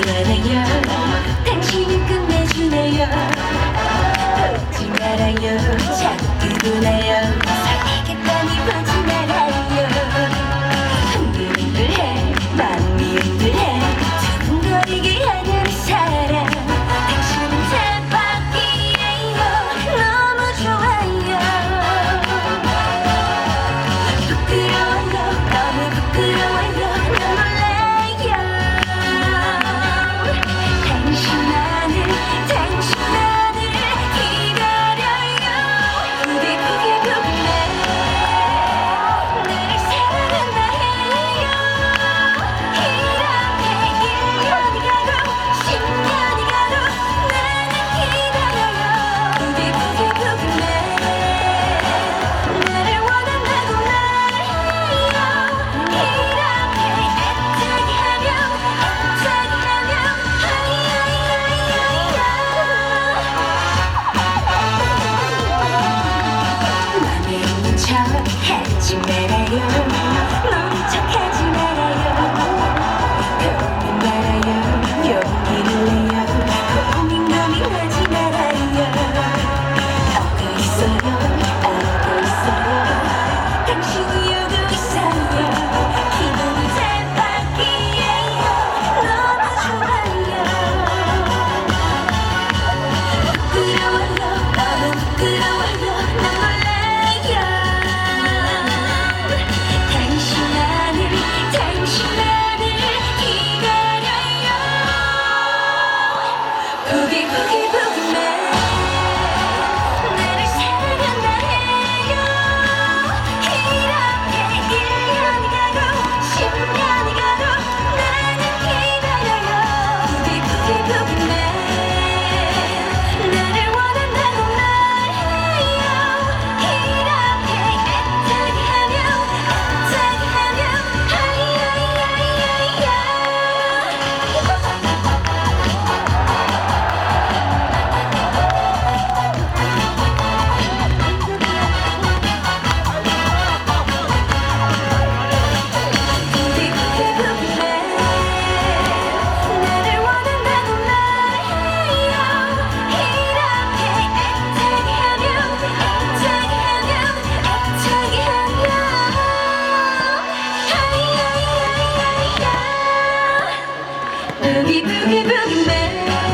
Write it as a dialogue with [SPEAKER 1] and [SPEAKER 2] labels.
[SPEAKER 1] 끝내주네요 당신이 끝내주네요. 걱지 말아요. 자꾸 그네요 keep it gibi ben